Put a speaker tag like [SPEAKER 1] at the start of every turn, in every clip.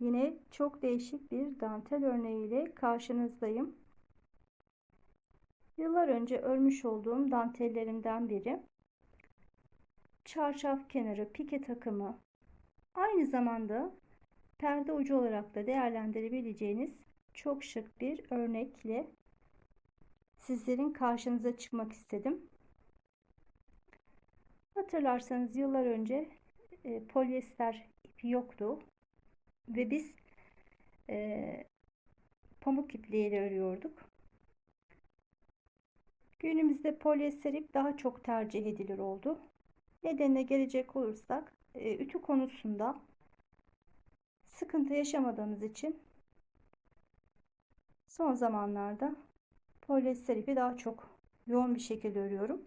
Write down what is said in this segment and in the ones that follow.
[SPEAKER 1] Yine çok değişik bir dantel örneğiyle karşınızdayım. Yıllar önce örmüş olduğum dantellerimden biri. Çarşaf kenarı pike takımı. Aynı zamanda perde ucu olarak da değerlendirebileceğiniz çok şık bir örnekle sizlerin karşınıza çıkmak istedim. Hatırlarsanız yıllar önce e, polyester ipi yoktu ve biz e, pamuk ipliğiyle örüyorduk. Günümüzde polyester ip daha çok tercih edilir oldu. Nedenine gelecek olursak e, ütü konusunda sıkıntı yaşamadığımız için son zamanlarda polyester ipi daha çok yoğun bir şekilde örüyorum.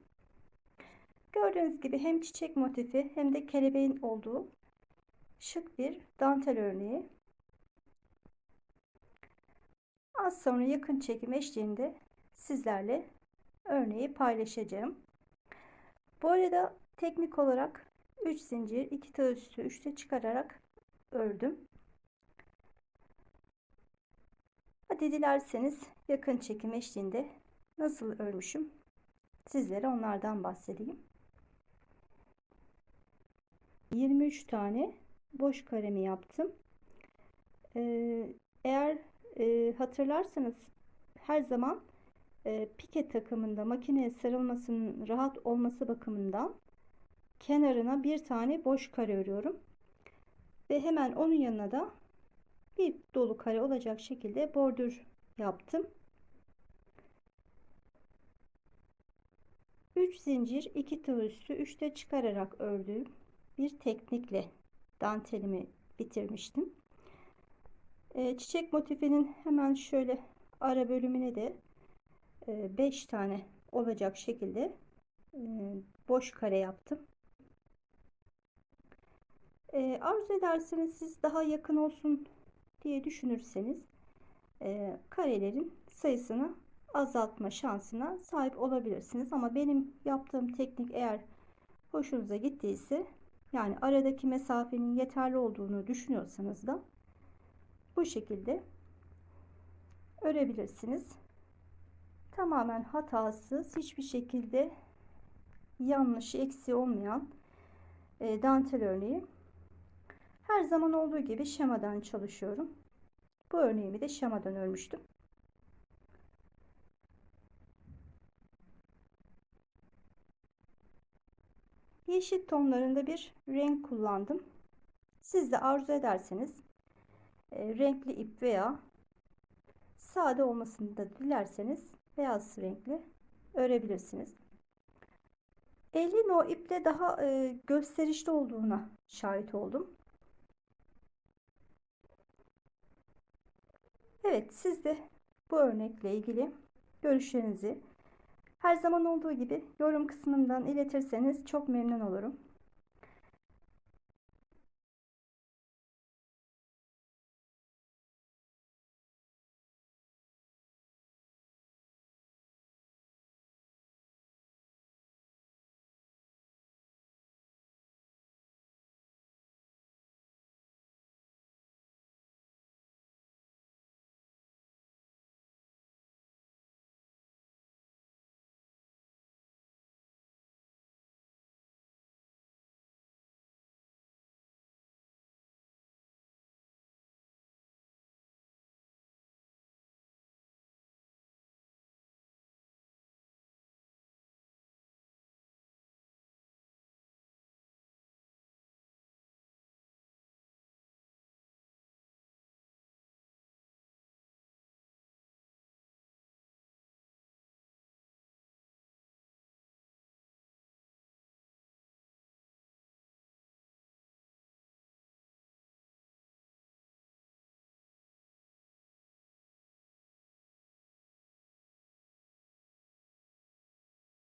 [SPEAKER 1] Gördüğünüz gibi hem çiçek motifi hem de kelebeğin olduğu şık bir dantel örneği. Az sonra yakın çekim eşliğinde sizlerle örneği paylaşacağım. Bu arada teknik olarak 3 zincir 2 tığ üstü 3'te çıkararak ördüm. Hadi dilerseniz yakın çekim eşliğinde nasıl örmüşüm sizlere onlardan bahsedeyim. 23 tane boş karemi yaptım. Ee, eğer e, hatırlarsanız her zaman e, pike takımında makineye sarılmasının rahat olması bakımından kenarına bir tane boş kare örüyorum. Ve hemen onun yanına da bir dolu kare olacak şekilde bordür yaptım. 3 zincir 2 tığ üstü 3'te çıkararak ördüğüm bir teknikle dantelimi bitirmiştim. E, çiçek motifinin hemen şöyle ara bölümüne de 5 e, tane olacak şekilde e, boş kare yaptım. E, arzu ederseniz siz daha yakın olsun diye düşünürseniz e, karelerin sayısını azaltma şansına sahip olabilirsiniz. Ama benim yaptığım teknik eğer hoşunuza gittiyse yani aradaki mesafenin yeterli olduğunu düşünüyorsanız da bu şekilde örebilirsiniz. Tamamen hatasız, hiçbir şekilde yanlış, eksi olmayan e, dantel örneği. Her zaman olduğu gibi şemadan çalışıyorum. Bu örneğimi de şemadan örmüştüm. Yeşil tonlarında bir renk kullandım. Siz de arzu ederseniz e, renkli ip veya sade olmasını da dilerseniz beyaz renkli örebilirsiniz. Elin o iple daha e, gösterişli olduğuna şahit oldum. Evet siz de bu örnekle ilgili görüşlerinizi her zaman olduğu gibi yorum kısmından iletirseniz çok memnun olurum.